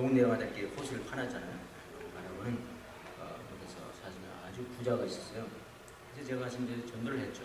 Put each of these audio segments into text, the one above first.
동네마다 이렇게 호수를 파놨잖아요. 바라보는 어, 거기서 사실 아주 부자가 있었어요. 그래서 제가 이제 전도를 했죠.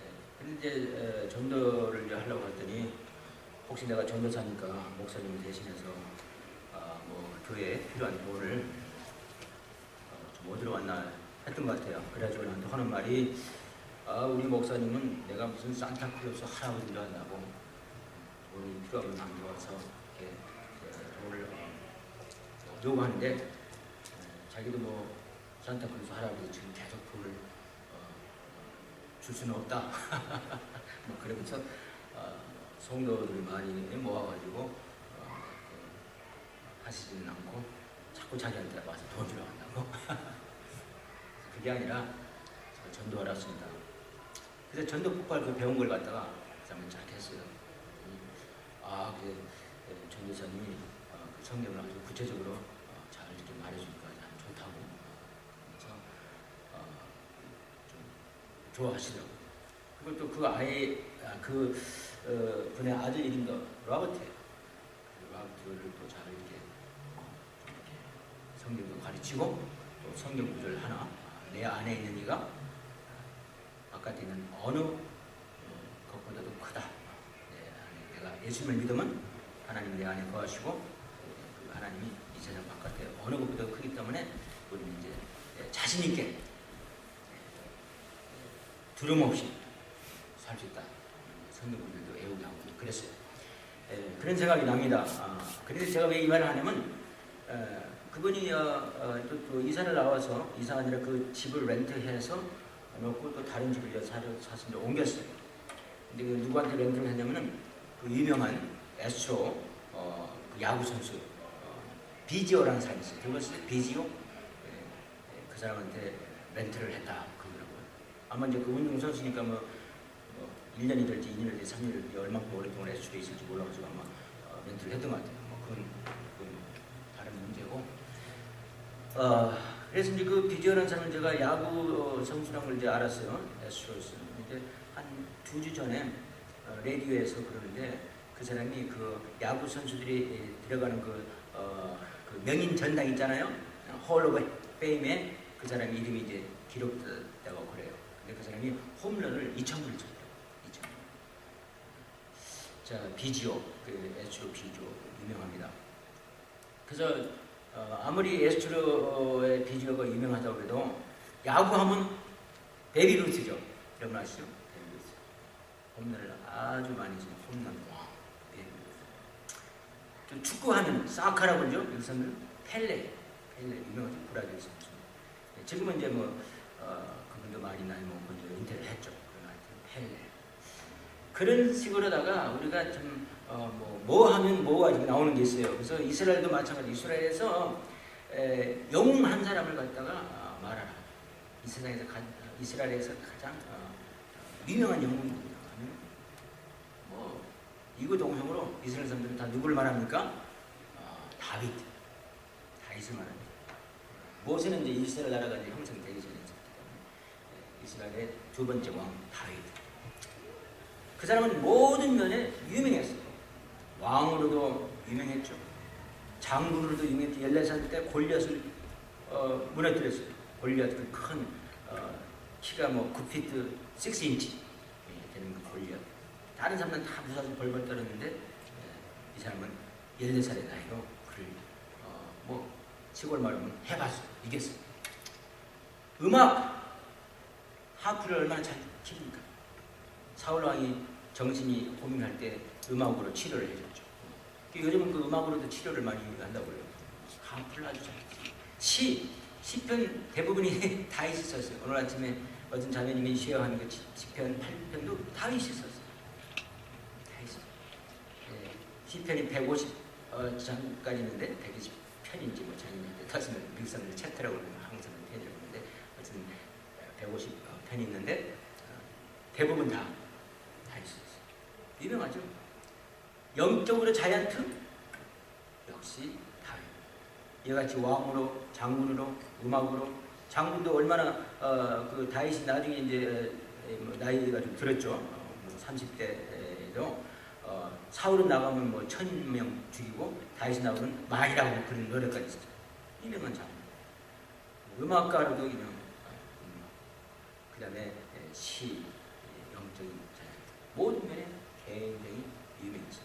예, 근데 이제 에, 전도를 하려고 했더니 혹시 내가 전도사니까 목사님 대신해서 아, 뭐 교회에 필요한 돈을 어, 좀 어디로 왔나 했던 것 같아요. 그래가지고 나한테 하는 말이 아 우리 목사님은 내가 무슨 산타클로스 할아버지를 한다고 돈이 필요하면 남겨 와서 이렇게 어, 요구하는데 에, 자기도 뭐 산타클로스 할아버지 지금 계속 돈을 어, 줄 수는 없다. 뭐 그러면서 어, 성도들 많이 모아가지고 어, 그, 하시지는 않고 자꾸 자기한테 와서 돈 주러 간다고. 그게 아니라 제가 전도하러 왔습니다. 그래서 전도 폭발 그 배운 걸 갖다가 한번 쫙 했어요. 아, 그 에, 전도사님이 어, 그 성경을 아주 구체적으로 어, 잘 이렇게 말해주니까 참 좋다고. 그래서 어, 좀 좋아하시더라고요. 그리고 또 그 아이, 아, 그 어, 분의 아들 이름도 로버트예요. 그 로버트를 또 잘 이렇게, 어, 좀 이렇게 성경도 가르치고 또 성경 구절 하나 아, 내 안에 있는 이가 바깥에 있는 어느 어, 것보다도 크다. 내가 예수님을 믿으면 하나님이 내 안에 거하시고 그 하나님이 이 세상 바깥에 어느 것보다 크기 때문에 우리는 이제 예, 자신 있게 예, 두려움 없이 살 수 있다. 성도분들도 애우게 하고 그랬어요. 예, 그런 생각이 납니다. 아, 그래서 제가 왜 이 말을 하냐면 에, 그분이 어, 어, 또, 또 이사를 나와서 이사가 아니라 그 집을 렌트해서 놓고 또 다른 집을 사서 옮겼어요. 근데 그 누구한테 렌트를 했냐면은 그 유명한 어, 그 야구 선수 어, 비지오라는 사람이 있어요. 들어봤어요? 비지오? 예, 예, 그 사람한테 렌트를 했다 그러더라고요. 아마 이제 그 운동 선수니까 뭐, 뭐 1년이 될지 2년이 될지 3년이 될지 얼마큼 오랫동안 에스트로에 있을지 몰라가지고 아마 어, 렌트를 했던 것 같아요. 뭐 그건, 그건 다른 문제고. 어, 그래서 이제 그 비디오라는 사람을 제가 야구 어, 선수라는 걸 이제 알았어요. 에스트로스. 이제 한두 주 전에 어, 라디오에서 그러는데 그 사람이 그 야구 선수들이 에, 들어가는 그, 어, 그 명인 전당 있잖아요. 홀 오브 페임에 그 사람 이름이 이제 기록되고 그래요. 근데 그 사람이 홈런을 2,000번을 쳤대요. 2,000번. 자, 비지오, 그 에스트로 비지오 유명합니다. 그래서 어, 아무리 에스트로의 비주어가 유명하다고 해도 야구하면 베비루스죠. 여러분 아시죠? 베비루스. 홈런을 아주 많이 치는 홈런 축구하는 사카라 그러죠? 여기서는 펠레. 펠레 유명하죠. 브라질 선수. 네, 지금은 이제 뭐 어, 그분도 많이 나이 먹고 이제 은퇴를 했죠. 그러나 펠레. 그런 식으로다가 우리가 좀 어, 뭐, 뭐 하면 뭐가 지금 나오는 게 있어요. 그래서 이스라엘도 마찬가지. 이스라엘에서 에, 영웅 한 사람을 갖다가 어, 말하라. 이 세상에서 가, 이스라엘에서 가장 어, 유명한 영웅입니다. 뭐 이구 동성으로 이스라엘 사람들은 다 누구를 말합니까? 어, 다윗. 다윗을 말합니다. 모세는 이제 이스라엘 나라가 이제 형성되기 전에 에, 이스라엘의 두 번째 왕 다윗. 그 사람은 모든 면에 유명했어요. 왕으로도 유명했죠. 장군으로도 유명했죠. 14살 때 골리앗을 어, 무너뜨렸어요. 골리앗 그큰 어, 키가 뭐 9피트 6인치 되는 그 골리앗. 다른 사람은 다 무사히 벌벌 떨었는데 예, 이 사람은 14살의 나이로 그를 어, 뭐 시골 말하면 해봤어요. 이겼어요. 음악 하프를 얼마나 잘 칩니까? 사울 왕이 정신이 고민할 때 음악으로 치료를 해줬죠. 요즘은 그 음악으로도 치료를 많이 한다고요. 하프를 아주 잘. 시, 시편 대부분이 다윗이 썼어요. 오늘 아침에 어떤 자매님이 시어하는 그 시편 8편도 다윗이 썼어요. 다윗이. 예, 시편이 150 어, 있는데 120편인지 뭐 장인데 다시는 사람들 챕터라고 그러는 항상 편이라고 하는데 어쨌든 150 편이 있는데 어, 대부분 다 다윗이 유명하죠. 영적으로 자이언트 역시 다윗. 이같이 왕으로 장군으로 음악으로 장군도 얼마나 어, 그 다윗이 나중에 이제 에, 뭐 나이가 좀 들었죠. 어, 뭐 30대에도 어, 사울은 나가면 뭐 천 명 죽이고 다윗이 나오면 만이라고 그런 노래까지 있었어요. 유명한 장군. 음악가로도 유명. 그 다음에 시, 영적인 자연. 모든 면에 굉장히 유명했어요.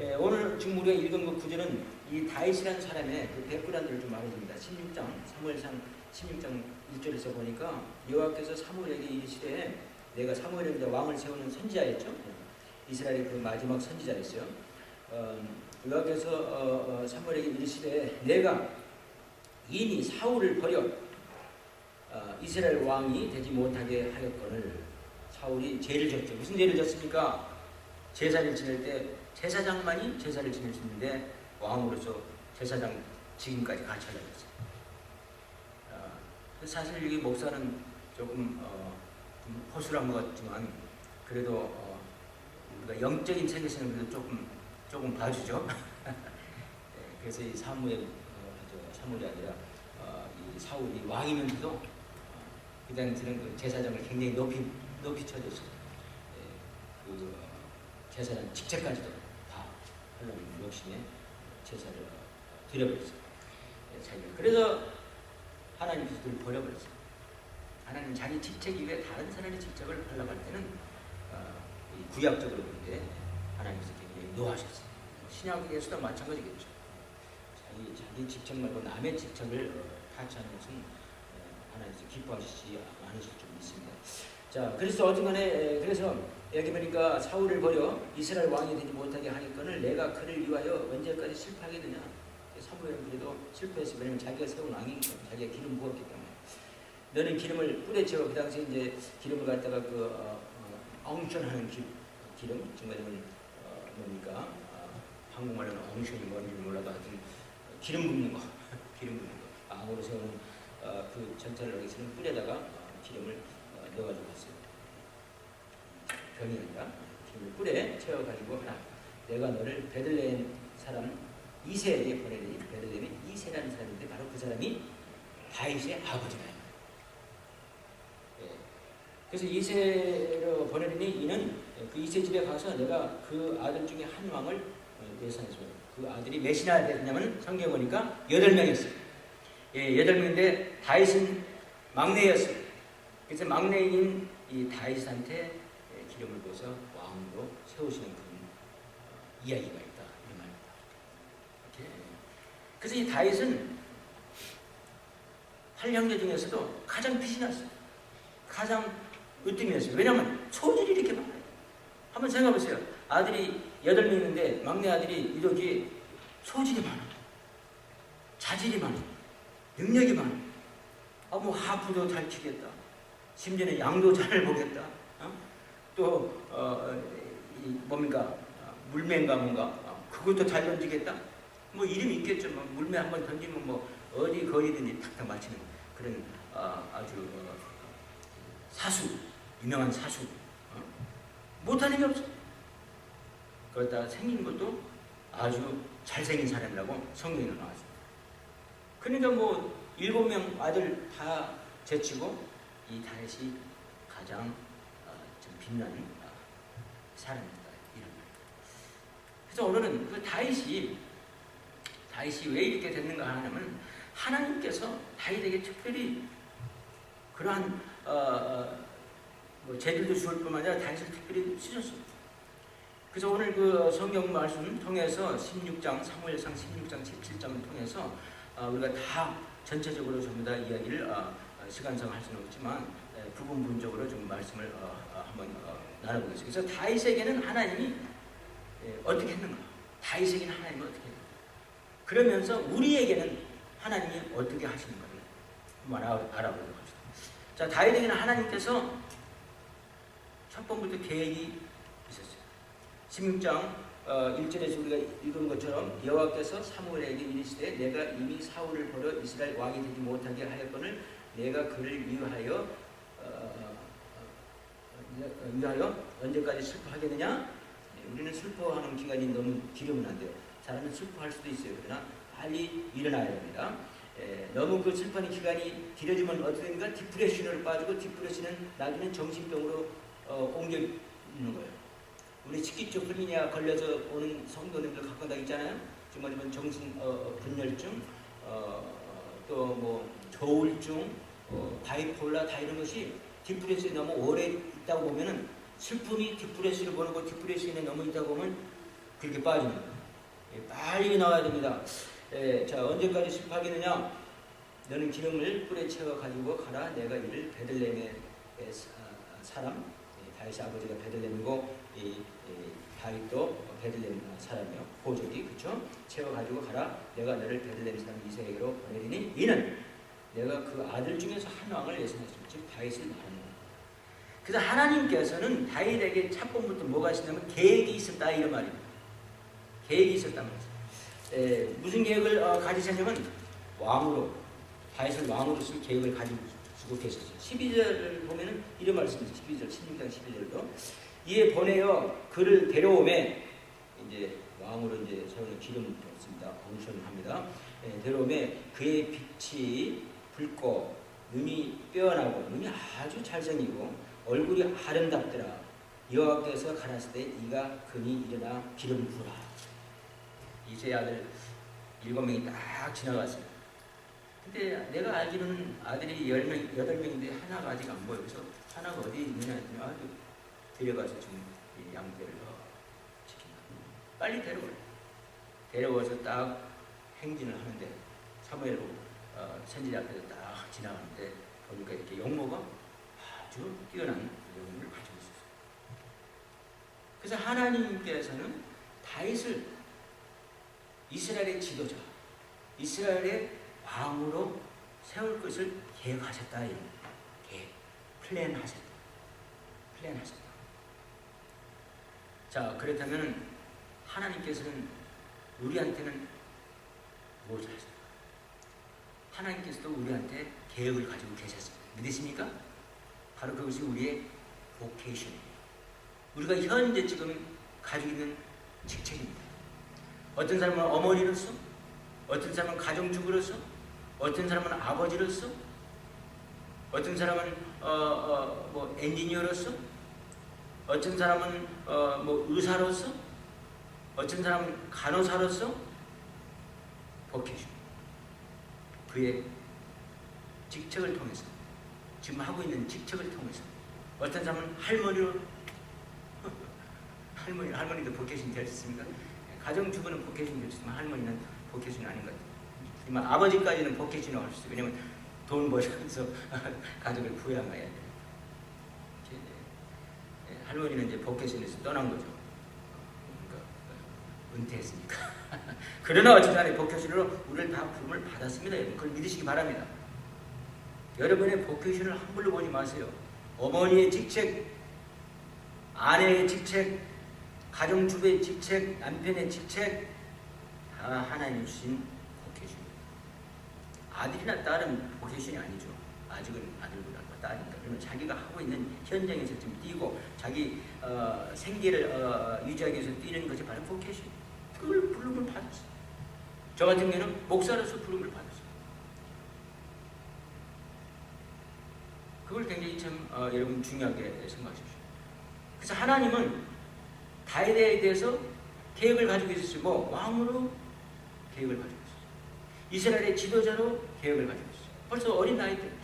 예, 오늘 지금 우리가 읽은 그 구절은 이 다윗이라는 사람의 그 백그라운드를 좀 말해줍니다. 16장, 사무엘상 16장 1절에서 보니까 여호와께서 사무엘에게 이르시되 내가 사무엘에게 왕을 세우는 선지자였죠. 이스라엘의 그 마지막 선지자였어요. 어, 여호와께서 어, 어, 사무엘에게 이르시되 내가 이미 사울을 버려 어, 이스라엘 왕이 되지 못하게 하였거늘 사울이 죄를 졌죠. 무슨 죄를 졌습니까? 제사를 지낼 때 제사장만이 제사를 지낼 수 있는데 왕으로서 제사장 지금까지 가르쳐졌어요. 어, 사실 이 목사는 조금, 어, 좀 허술한 것 같지만 그래도 어, 우리가 영적인 세계에서는 그래도 조금 조금 봐주죠. 네, 그래서 이 사무엘 어, 저 사무엘이 아니라 어, 이 사울이 왕이면서도 어, 그 당시에는 그 제사장을 굉장히 높이 높이 쳐줬어요. 예, 그 어, 제사장 직책까지도 다 하려는 욕심에 제사를 드려버렸어요. 예. 그래서 하나님께서 그를 버려버렸어요. 하나님 자기 직책 이외에 다른 사람의 직책을 하려고 할 때는 구약적으로 보는데 하나님께서 굉장히 노하셨어요. 신약에서도 마찬가지겠죠. 자기 자기 직책 말고 남의 직책을 어, 타치하는 것은 어, 하나님께서 기뻐하시지 않으실 줄 믿습니다. 자, 그래서 어쨌간에 에, 그래서 여기 보니까 사울을 버려 이스라엘 왕이 되지 못하게 하니까는 내가 그를 위하여 언제까지 실패하게 되냐? 사무엘은 그래도 실패했어. 왜냐면 자기가 세운 때문에 자기가 기름 부었기 때문에. 너는 기름을 뿌려 채워 그 당시에 이제 기름을 갖다가 그 어, 어, 엉션하는 기, 기름 정말은 어, 뭡니까? 어, 한국말로는 엉션이 뭔지 몰라도 하여튼 기름 붓는 거, 기름 붓는 거. 왕으로 세우는 어, 그 전차를 여기서는 뿌려다가 어, 기름을 어, 넣어가지고 갔어요. 병이 아니라 기름을 뿔에 채워가지고 하나 내가 너를 베들레헴 사람 이세에게 보내니 베들레헴이 이세라는 사람인데 바로 그 사람이 다윗의 아버지다. 예. 그래서 이세로 보내니 이는 그 이세 집에 가서 내가 그 아들 중에 한 왕을 예산해서 그 아들이 몇이나 됐냐면 성경 보니까 여덟 명이었어요. 예, 여덟 명인데 다윗은 막내였어요. 그래서 막내인 이 다윗한테 예, 기름을 부어서 왕으로 세우시는 그런 어, 이야기가 있다 이런 말입니다. 이렇게. 그래서 이 다윗은 팔 형제 중에서도 가장 빛이 났어요. 가장 으뜸이었어요. 왜냐하면 소질이 이렇게 많아요. 한번 생각해 보세요. 아들이 여덟 명 있는데 막내 아들이 이렇게 소질이 많아. 자질이 많아. 능력이 많아. 아, 뭐 하프도 잘 치겠다. 심지어는 양도 잘 보겠다. 어? 또 어, 이 뭡니까 어, 물매인가 뭔가 어, 그것도 잘 던지겠다. 뭐 이름이 있겠죠. 뭐 물매 한번 던지면 뭐 어디 거리든지 탁탁 맞히는 그런 어, 아주 어, 사수 유명한 사수 어? 못하는 게 없어. 그러다 생긴 것도 아주 잘생긴 사람이라고 성경에 나왔습니다. 그러니까 뭐 일곱 명 아들 다 제치고 이 다윗이 가장 어, 좀 빛나는 어, 사람이다 이런 말입니다. 그래서 오늘은 그 다윗이 다윗이 왜 이렇게 됐는가 하냐면 하나님께서 다윗에게 특별히 그러한 어, 어, 뭐 제들도 주을 뿐만 아니라 다윗을 특별히 쓰셨습니다. 그래서 오늘 그 성경 말씀 통해서 16장 사무엘상 16장 17장을 통해서 어, 우리가 다 전체적으로 전부 다 이야기를 어, 시간상 할 수는 없지만 에, 부분부분적으로 좀 말씀을 어, 어, 한번 어, 나눠보겠습니다. 그래서 다윗에게는 하나님이 에, 어떻게 했는가? 다윗에게는 하나님이 어떻게 했는가? 그러면서 우리에게는 하나님이 어떻게 하시는가를 한번 알아, 알아보도록 합시다. 자, 다윗에게는 하나님께서 첫 번부터 계획이 있었어요. 16장 어, 1절에서 우리가 읽은 것처럼 여호와께서 사무엘에게 이르시되 내가 이미 사울을 버려 이스라엘 왕이 되지 못하게 하였거늘 내가 그를 위하여 어, 어, 위하여 언제까지 슬퍼하겠느냐? 네, 우리는 슬퍼하는 기간이 너무 길으면 안 돼요. 사람은 슬퍼할 수도 있어요. 그러나 빨리 일어나야 됩니다. 에, 너무 그 슬퍼하는 기간이 길어지면 어떻게 됩니까? 디프레션으로 빠지고 디프레션은 나중에 정신병으로 어, 옮겨 있는 거예요. 우리 스키초프리니아 걸려서 오는 성도님들 갖고 다 있잖아요. 정말 면 정신 어, 어, 분열증, 어, 또뭐 조울증, 어, 바이폴라 다 이런 것이 디프레션이 너무 오래 있다고 보면은 슬픔이 디프레션을 보내고 디프레션에 너무 있다고 보면 그렇게 거예요. 예, 빨리 나와야 됩니다. 예, 자 언제까지 슬퍼하겠느냐? 너는 기름을 뿔에 채워 가지고 가라. 내가 이를 베들레헴의 사람 예, 다윗의 아버지가 베들레헴이고 이, 이 다윗도 베들레헴 사람이요 고족이 그렇죠? 채워 가지고 가라. 내가 너를 베들레헴 사람 이세에게로 보내리니 이는 내가 그 아들 중에서 한 왕을. 즉 다윗을 말하는 거예요. 그래서 하나님께서는 다윗에게 첫번부터 뭐가 있었냐면 계획이 있었다 이런 말입니다. 계획이 있었단 말이죠. 에, 무슨 계획을 어, 가지셨냐면 왕으로 다윗을 왕으로 쓸 계획을 가지고 쓰 고 계셨어요. 12절을 보면은 이런 말씀이죠. 12절, 16장 12절도 이에 보내어 그를 데려오매 이제 왕으로 이제 세우는 기름 없습니다. 공천을 합니다. 예, 데려오매 그의 빛이 붉고 눈이 빼어나고 눈이 아주 잘생기고 얼굴이 아름답더라. 여호와께서 가라사대 때 네가 근이 일어나 기름 부라. 이세 아들 일곱 명이 딱 지나갔어요. 근데 내가 알기로는 아들이 열 명, 여덟 명인데 하나가 아직 안 보여. 그래서 하나가 어디 있느냐 했더니 아, 데려가서 지금 이 양떼를 어, 지킨다. 빨리 데려오래. 데려와서 딱 행진을 하는데 사무엘 어, 선지자 앞에서 딱 지나가는데 보니까 이렇게 용모가 아주 뛰어난 영혼을 가지고 있었어요. 그래서 하나님께서는 다윗을 이스라엘의 지도자, 이스라엘의 왕으로 세울 것을 계획하셨다. 이런 계획, 플랜하셨다. 플랜하셨다. 자, 그렇다면 하나님께서는 우리한테는 무엇을 하셨을까? 하나님께서도 우리한테 계획을 가지고 계셨습니다. 믿으십니까? 바로 그것이 우리의 보케이션입니다. 우리가 현재 지금 가지고 있는 직책입니다. 어떤 사람은 어머니로서, 어떤 사람은 가정주부로서, 어떤 사람은 아버지로서, 어떤 사람은 어, 어, 뭐 엔지니어로서, 어떤 사람은 어, 뭐 의사로서, 어떤 사람은 간호사로서 보케이션. 그의 직책을 통해서 지금 하고 있는 직책을 통해서 어떤 사람은 할머니로 할머니 할머니도 수 있습니까? 가정주부는 될수 있지만 할머니는 보케이션이 아닌 것 같아요. 하지만 아버지까지는 보케이션을 할수 있어요. 왜냐면 돈 버셔서 가족을 부양해야. 이제, 예, 할머니는 이제 보케이션에서 떠난 거죠. 그러니까 은퇴했으니까. 그러나 어쨌든 보케이션으로 우리를 다 부름을 받았습니다. 여러분. 그걸 믿으시기 바랍니다. 여러분의 보케이션을 함부로 보지 마세요. 어머니의 직책, 아내의 직책, 가정주부의 직책, 남편의 직책 다 하나님 주신. 아들이나 딸은 보케이션이 아니죠. 아직은 아들보다 딸이니까. 그러면 자기가 하고 있는 현장에서 좀 뛰고 자기 어, 생계를 어, 유지하기 위해서 뛰는 것이 바로 보케이션. 그걸 부름을 받았어요. 저 같은 경우는 목사로서 부름을 받았어요. 그걸 굉장히 참 어, 여러분 중요하게 생각하십시오. 그래서 하나님은 다윗에 대해서 계획을 가지고. 뭐 왕으로 계획을 가지고. 이스라엘의 지도자로 가지고 있었어요. 벌써 어린 나이 때부터.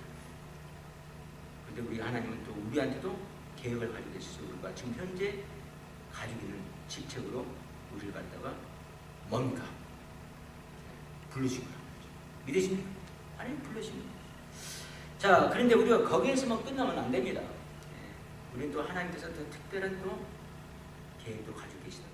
근데 우리 하나님은 또 우리한테도 계획을 가지고 있어요. 우리가 지금 현재 가지고 있는 직책으로 우리를 갖다가 뭔가 부르시고 믿으십니까? 아니 부르십니다. 자, 그런데 우리가 거기에서만 끝나면 안 됩니다. 예, 우리는 또 하나님께서 더 특별한 또 계획도 가지고 계시다.